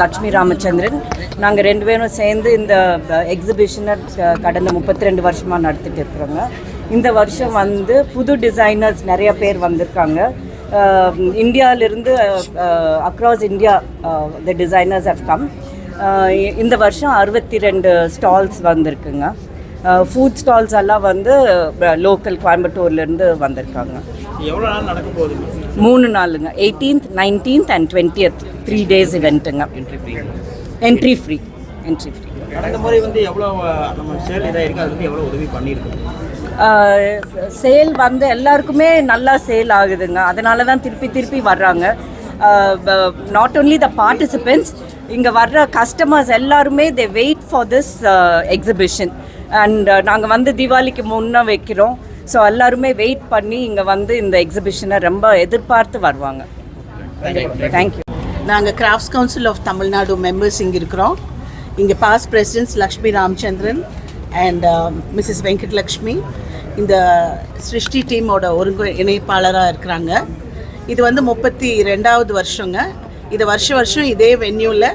லக்ஷ்மி ராமச்சந்திரன். நாங்கள் ரெண்டு பேரும் சேர்ந்து இந்த எக்ஸிபிஷனை கடந்த முப்பத்தி ரெண்டு வருஷமாக நடத்திட்டு இருக்கிறோங்க. இந்த வருஷம் வந்து புது டிசைனர்ஸ் நிறைய பேர் வந்திருக்காங்க. இந்தியாவிலிருந்து across India the designers have come இந்த வருஷம் அறுபத்தி ரெண்டு ஸ்டால்ஸ் வந்திருக்குங்க ஃபுட் ஸ்டால்ஸ் எல்லாம் வந்து லோக்கல் கோயம்புத்தூர்லேருந்து வந்திருக்காங்க. எவ்வளோ நாள் நடக்க போகுது? மூணு நாளுங்க. Eighteenth nineteenth and twentieth three days இவெண்ட்டுங்க entry free entry free கடந்த முறை வந்து எவ்வளோ நம்ம சேல் இதாக இருக்குது அது வந்து எவ்வளோ உதவி பண்ணியிருக்கோம் சேல் வந்து எல்லாருக்குமே நல்லா சேல் ஆகுதுங்க. அதனால தான் திருப்பி திருப்பி வர்றாங்க. நாட் ஓன்லி த பார்ட்டிசிபெண்ட்ஸ் இங்கே வர்ற கஸ்டமர்ஸ் எல்லாருமே they wait for this exhibition and நாங்கள் வந்து தீபாவளிக்கு முன்னே வைக்கிறோம். ஸோ எல்லாருமே வெயிட் பண்ணி இங்கே வந்து இந்த எக்ஸிபிஷனை ரொம்ப எதிர்பார்த்து வருவாங்க. தேங்க்யூ நாங்கள் crafts council of Tamil Nadu members இங்கே இருக்கிறோம். இங்கே past presidents Lakshmi Ramachandran and Mrs Venkatlakshmi இந்த சிருஷ்டி டீமோட ஒருங்கு இணைப்பாளராக இருக்கிறாங்க. இது வந்து முப்பத்தி ரெண்டாவது வருஷங்க. இது வருஷ வருஷம் இதே வென்யூவில்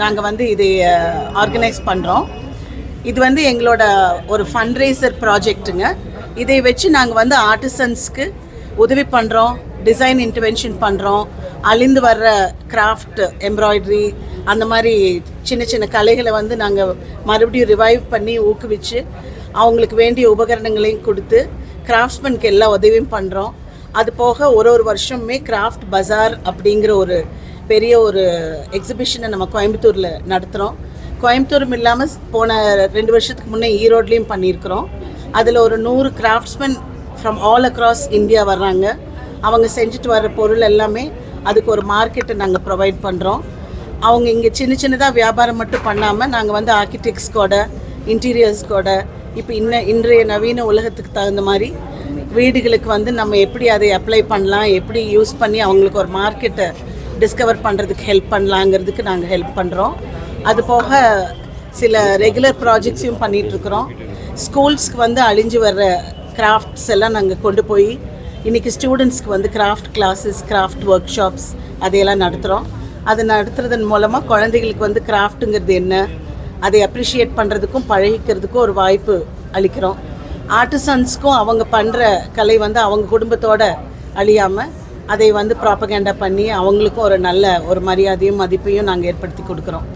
நாங்கள் வந்து இதை uh, ஆர்கனைஸ் பண்ணுறோம் இது வந்து எங்களோட ஒரு ஃபண்ட்ரேசர் ப்ராஜெக்ட்டுங்க இதை வச்சு நாங்கள் வந்து ஆர்டிசன்ஸ்க்கு உதவி பண்ணுறோம் டிசைன் இன்டர்வென்ஷன் பண்ணுறோம் அழிந்து வர்ற கிராஃப்ட் எம்ப்ராய்டரி அந்த மாதிரி சின்ன சின்ன கலைகளை வந்து நாங்கள் மறுபடியும் ரிவைவ் பண்ணி ஊக்குவிச்சு அவங்களுக்கு வேண்டிய உபகரணங்களையும் கொடுத்து கிராஃப்ட்ஸ்மேனுக்கு எல்லா உதவியும் பண்ணுறோம் அது போக ஒரு ஒரு வருஷமுமே கிராஃப்ட் பஜார் அப்படிங்கிற ஒரு பெரிய ஒரு எக்ஸிபிஷனை நம்ம கோயம்புத்தூரில் நடத்துகிறோம் கோயம்புத்தூரும் இல்லாமல் போன ரெண்டு வருஷத்துக்கு முன்னே ஈரோட்லேயும் பண்ணியிருக்கிறோம். அதில் ஒரு நூறு craftsman from all across India வர்றாங்க. அவங்க செஞ்சுட்டு வர்ற பொருள் எல்லாமே அதுக்கு ஒரு மார்க்கெட்டை நாங்கள் ப்ரொவைட் பண்ணுறோம் அவங்க இங்கே சின்ன சின்னதாக வியாபாரம் மட்டும் பண்ணாமல் நாங்கள் வந்து ஆர்கிடெக்ட்ஸ் கூட இன்டீரியர்ஸ் கூட இப்போ இன்ன இன்றைய நவீன உலகத்துக்கு தகுந்த மாதிரி வீடுகளுக்கு வந்து நம்ம எப்படி அதை அப்ளை பண்ணலாம் எப்படி யூஸ் பண்ணி அவங்களுக்கு ஒரு மார்க்கெட்டை டிஸ்கவர் பண்ணுறதுக்கு ஹெல்ப் பண்ணலாங்கிறதுக்கு நாங்கள் ஹெல்ப் பண்ணுறோம் அது போக சில ரெகுலர் ப்ராஜெக்ட்ஸையும் பண்ணிகிட்ருக்குறோம் ஸ்கூல்ஸ்க்கு வந்து அழிஞ்சு வர்ற கிராஃப்ட்ஸ் எல்லாம் நாங்கள் கொண்டு போய் இன்றைக்கி ஸ்டூடெண்ட்ஸ்க்கு வந்து craft classes craft workshops அதையெல்லாம் நடத்துகிறோம் அதை நடத்துறதன் மூலமாக குழந்தைகளுக்கு வந்து கிராஃப்ட்டுங்கிறது என்ன அதை அப்ரிஷியேட் பண்ணுறதுக்கும் பழகிக்கிறதுக்கும் ஒரு வாய்ப்பு அளிக்கிறோம். ஆர்டிசன்ஸ்க்கும் அவங்க பண்ணுற கலை வந்து அவங்க குடும்பத்தோட அழியாமல் அதை வந்து ப்ராப்பகேண்டா பண்ணி அவங்களுக்கும் ஒரு நல்ல ஒரு மரியாதையும் மதிப்பையும் நாங்கள் ஏற்படுத்தி கொடுக்குறோம்.